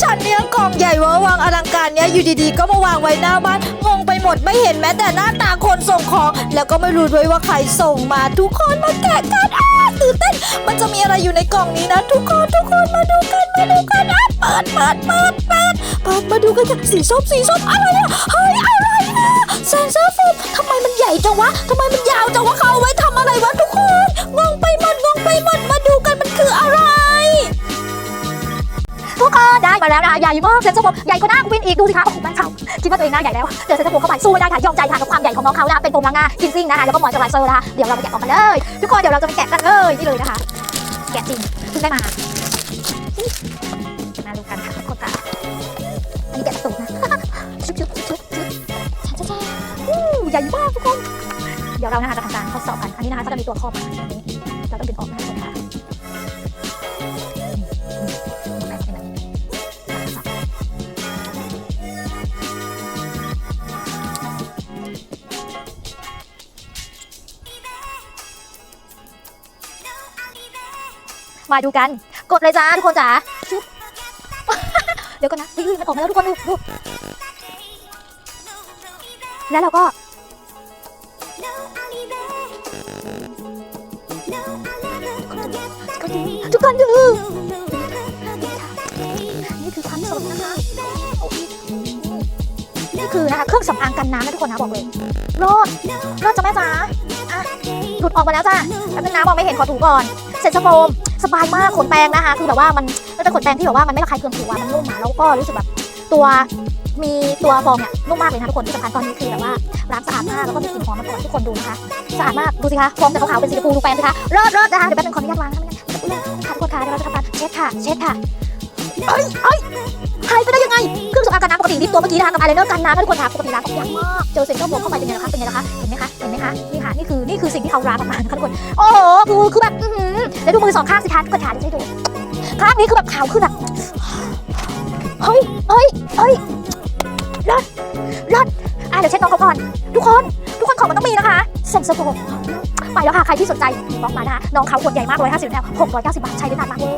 ฉันเนี่ยกล่องใหญ่เวอร์วางอลังการเนี่ยอยู่ดีๆ ก็มาวางไว้หน้าบ้านงงไปหมดไม่เห็นแม้แต่หน้าตาคนส่งของ แล้วก็ไม่รู้ด้วยว่าใครส่งมาทุกคนมาแกะกันอ้าตื่นเต้นมันจะมีอะไรอยู่ในกล่องนี้นะ ทุกคนทุกคนมาดูกันมาดูกันอะเปิดเปิดเปิดเปิดเปิดมาดูกันค่ะสีส้มสีส้มอะไรอะเฮ้ยอะไรอะเซนเซอร์โฟมทำไมมันใหญ่จังวะทำไมมันยาวจังวะเขา มาแล้วนะคะใหญ่มากเซนเซอร์โฟมใหญ่กว่าหน้าคุณวินอีกดูสิคะโอ้โหแม่เขาคิดว่าตัวเองหน้าใหญ่แล้วเจอเซนเซอร์โฟมเข้าไปสู้ไม่ได้ค่ะยอมใจค่ะกับความใหญ่ของน้องเขานะคะเป็นโฟมล้างหน้าคินซิ่งนะคะแล้วก็หมอยเจอไรเซอร์นะคะเดี๋ยวเราไปแกะออกกันเลยทุกคนเดี๋ยวเราจะไปแกะกันเลยนี่เลยนะคะ แกะจริงเพิ่งได้มามาดูกันค่ะทุกคนค่ะอันนี้แกะสูงนะชุบชุบชุบชุบชุบช้าช้าอู้ใหญ่มากทุกคน เดี๋ยวเรานะคะจะทำการทดสอบกันอันนี้นะคะก็จะมีตัวครอบมาแบบนี้เราต้องดึงออกนะคะ มาดูกัน กดเลยจ้าทุกคนจ๋าชุบเดี๋ยวก่อนนะเฮ้ยมันออกมาแล้วทุกคนดูดูแล้วเราก็ทุกคนดูนี่คือความสดนะคะนี่คือนะคะเครื่องสำอางกันน้ำนะทุกคนนะบอกเลยรอดรอดจ้ะแม่จ๋าอะหลุดออกมาแล้วจ้ะแป๊บนึงนะมองไม่เห็นขอถูก่อน เซ็นเซอร์โฟมสบายมากขนแปรงนะคะคือแบบว่ามันมันเป็นขนแปรงที่แบบว่ามันไม่ระคายเคืองผิวอะมันนุ่มอะแล้วก็รู้สึกแบบตัวมีตัวฟองเนี่ยนุ่มมากเลยนะทุกคนที่สำคัญตอนนี้คือแบบว่าล้างสะอาดมากแล้วก็มีกลิ่นหอมมาก่อนทุกคนดูนะคะสะอาดมากดูสิคะฟองจากขาวๆเป็นสีชมพูดูแปรงสิคะรอดรอดนะคะเดี๋ยวแป๊บนึงขออนุญาตล้างนะคะไม่งั้นค่ะทุกคนค่ะเดี๋ยวเราจะทำการเช็ดค่ะเช็ดค่ะเอ้ยเอ้ยหายไปได้ยังไงคือ ตัวเมื่อกี้นะคะกับอายไลเนอร์กันน้ำนะทุกคนค่ะปกติล้างออกยากมากเจอเซ็นเซอร์โฟมเข้าไปเป็นไงนะคะเป็นไงนะคะเห็นไหมคะเห็นไหมคะนี่ค่ะนี่คือนี่คือสิ่งที่เขาล้างออกมานะคะทุกคนโอ้โหคือคือแบบอื้อหือเดี๋ยวดูมือสองข้างสิคะทุกคนค่ะเดี๋ยวจะให้ดูข้างนี้คือแบบขาวขึ้นแบบเฮ้ยเฮ้ยเฮ้ยรอดรอดอะเดี๋ยวเช็ดน้องเขาก่อน ทุกคนทุกคนของมันต้องมีนะคะเซ็นเซอร์โฟไปแล้วค่ะ ใครที่สนใจบอกมานะคะน้องเขาขวดใหญ่มากเลย50แล้ว690บาท ใช้ได้นานมากเลย